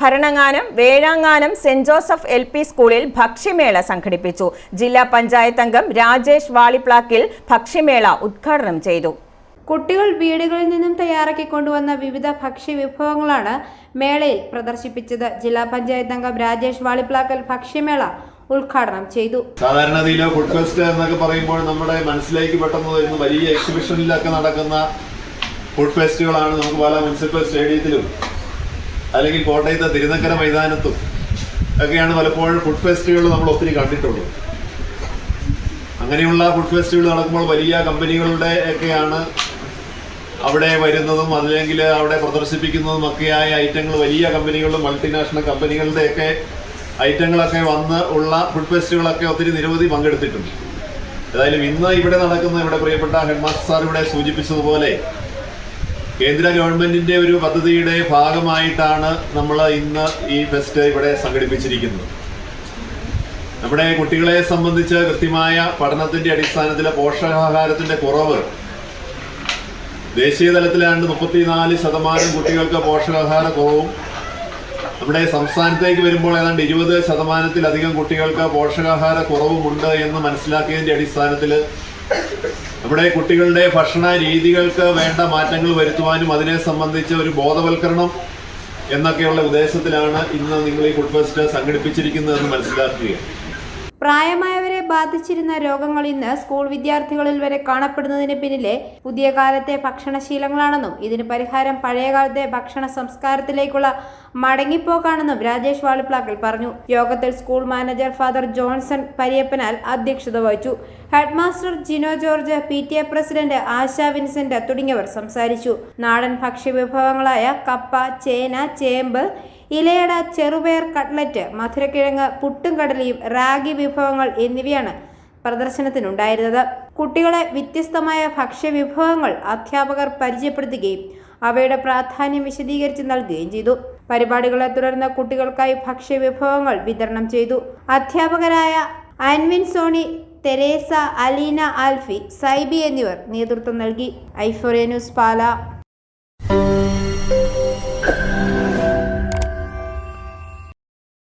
ഭരണങ്ങാനം വേഴാങ്ങാനം saint Joseph L P സ്കൂളിൽ ഭക്ഷ്യമേള സംഘടിപ്പിച്ചു. ജില്ലാ പഞ്ചായത്ത് അംഗം രാജേഷ് വാളിപ്ലാക്കിൽ ഭക്ഷ്യമേള ഉദ്ഘാടനം ചെയ്തു. കുട്ടികൾ വീടുകളിൽ നിന്നും തയ്യാറാക്കി കൊണ്ടുവന്ന വിവിധ ഭക്ഷ്യ വിഭവങ്ങളാണ് മേളയിൽ പ്രദർശിപ്പിച്ചത്. ജില്ലാ പഞ്ചായത്ത് അംഗം രാജേഷ് വാളിപ്ലാക്കൽ ഭക്ഷ്യമേള ഉദ്ഘാടനം ചെയ്തു. സാധാരണ ഫുഡ് ഫെസ്റ്റ് എന്നൊക്കെ പറയുമ്പോൾ നമ്മുടെ മനസ്സിലേക്ക് പെട്ടെന്ന് വരുന്ന വലിയ എക്സിബിഷനിലൊക്കെ നടക്കുന്ന ഫുഡ് ഫെസ്റ്റുകളാണ് നമുക്ക് പല മുനിസിപ്പൽ സ്റ്റേഡിയത്തിലും അല്ലെങ്കിൽ കോട്ടയത്തെ തിരുനക്കര മൈതാനത്തും ഒക്കെയാണ് പലപ്പോഴും ഫുഡ് ഫെസ്റ്റുകൾ നമ്മൾ ഒത്തിരി കണ്ടിട്ടുള്ളത്. അങ്ങനെയുള്ള ഫുഡ് ഫെസ്റ്റുകൾ നടക്കുമ്പോൾ വലിയ കമ്പനികളുടെ ഒക്കെയാണ് അവിടെ വരുന്നതും അല്ലെങ്കിൽ അവിടെ പ്രദർശിപ്പിക്കുന്നതും ഒക്കെയായ ഐറ്റങ്ങൾ വലിയ കമ്പനികളും മൾട്ടിനാഷണൽ കമ്പനികളുടെ ഒക്കെ ഐറ്റങ്ങളൊക്കെ വന്ന് ഉള്ള ഫുഡ് ഫെസ്റ്റുകളൊക്കെ ഒത്തിരി നിരവധി പങ്കെടുത്തിട്ടുണ്ട്. ഏതായാലും ഇന്ന് ഇവിടെ നടക്കുന്ന ഇവിടെ പ്രിയപ്പെട്ട ഹെഡ് മാസ്റ്റർ സാർ ഇവിടെ സൂചിപ്പിച്ചതുപോലെ കേന്ദ്ര ഗവൺമെന്റിന്റെ ഒരു പദ്ധതിയുടെ ഭാഗമായിട്ടാണ് നമ്മൾ ഇന്ന് ഈ ഫെസ്റ്റ് ഇവിടെ സംഘടിപ്പിച്ചിരിക്കുന്നത്. നമ്മുടെ കുട്ടികളെ സംബന്ധിച്ച് കൃത്യമായ പഠനത്തിന്റെ അടിസ്ഥാനത്തിലെ പോഷകാഹാരത്തിന്റെ കുറവ്. ദേശീയ തലത്തിലാണ്ട് മുപ്പത്തിനാല് ശതമാനം കുട്ടികൾക്ക് പോഷകാഹാര കുറവും. നമ്മുടെ സംസ്ഥാനത്തേക്ക് വരുമ്പോൾ ഏതാണ്ട് ഇരുപത് ശതമാനത്തിലധികം കുട്ടികൾക്ക് പോഷകാഹാര കുറവുമുണ്ട് എന്ന് മനസ്സിലാക്കിയതിന്റെ അടിസ്ഥാനത്തിൽ നമ്മുടെ കുട്ടികളുടെ ഭക്ഷണ രീതികൾക്ക് വേണ്ട മാറ്റങ്ങൾ വരുത്തുവാനും അതിനെ സംബന്ധിച്ച ഒരു ബോധവൽക്കരണം എന്നൊക്കെയുള്ള ഉദ്ദേശത്തിലാണ് ഇന്ന് നിങ്ങൾ ഈ ഫുഡ് ഫെസ്റ്റ് സംഘടിപ്പിച്ചിരിക്കുന്നതെന്ന് മനസ്സിലാക്കുക പ്രായമായവരെ ബാധിച്ചിരുന്ന രോഗങ്ങൾ ഇന്ന് സ്കൂൾ വിദ്യാർത്ഥികളിൽ വരെ കാണപ്പെടുന്നതിന് പിന്നിലെ പുതിയ കാലത്തെ ഭക്ഷണശീലങ്ങളാണെന്നും ഇതിന് പരിഹാരം പഴയകാലത്തെ ഭക്ഷണ സംസ്കാരത്തിലേക്കുള്ള മടങ്ങിപ്പോക്കാണെന്നും രാജേഷ് വാളിപ്ലാക്കൽ പറഞ്ഞു. യോഗത്തിൽ school manager father Johnson Pariyappanal അധ്യക്ഷത വഹിച്ചു. Headmaster Jino George P T A president Asha Vincent തുടങ്ങിയവർ സംസാരിച്ചു. നാടൻ ഭക്ഷ്യവിഭവങ്ങളായ കപ്പ ചേന ചേമ്പ് ഇലയട ചെറുപയർ കട്ട്ലറ്റ് മധുരക്കിഴങ്ങ് പുട്ടും കടലയും റാഗി വിഭവങ്ങൾ എന്നിവയാണ് പ്രദർശനത്തിനുണ്ടായിരുന്നത്. കുട്ടികളെ വ്യത്യസ്തമായ ഭക്ഷ്യവിഭവങ്ങൾ അധ്യാപകർ പരിചയപ്പെടുത്തുകയും അവയുടെ പ്രാധാന്യം വിശദീകരിച്ച് നൽകുകയും ചെയ്തു. പരിപാടികളെ തുടർന്ന് കുട്ടികൾക്കായി ഭക്ഷ്യവിഭവങ്ങൾ വിതരണം ചെയ്തു. അധ്യാപകരായ ആൻവിൻ സോണി തെരേസ അലീന ആൽഫി സൈബി എന്നിവർ നേതൃത്വം നൽകി. Euphoria news Pala.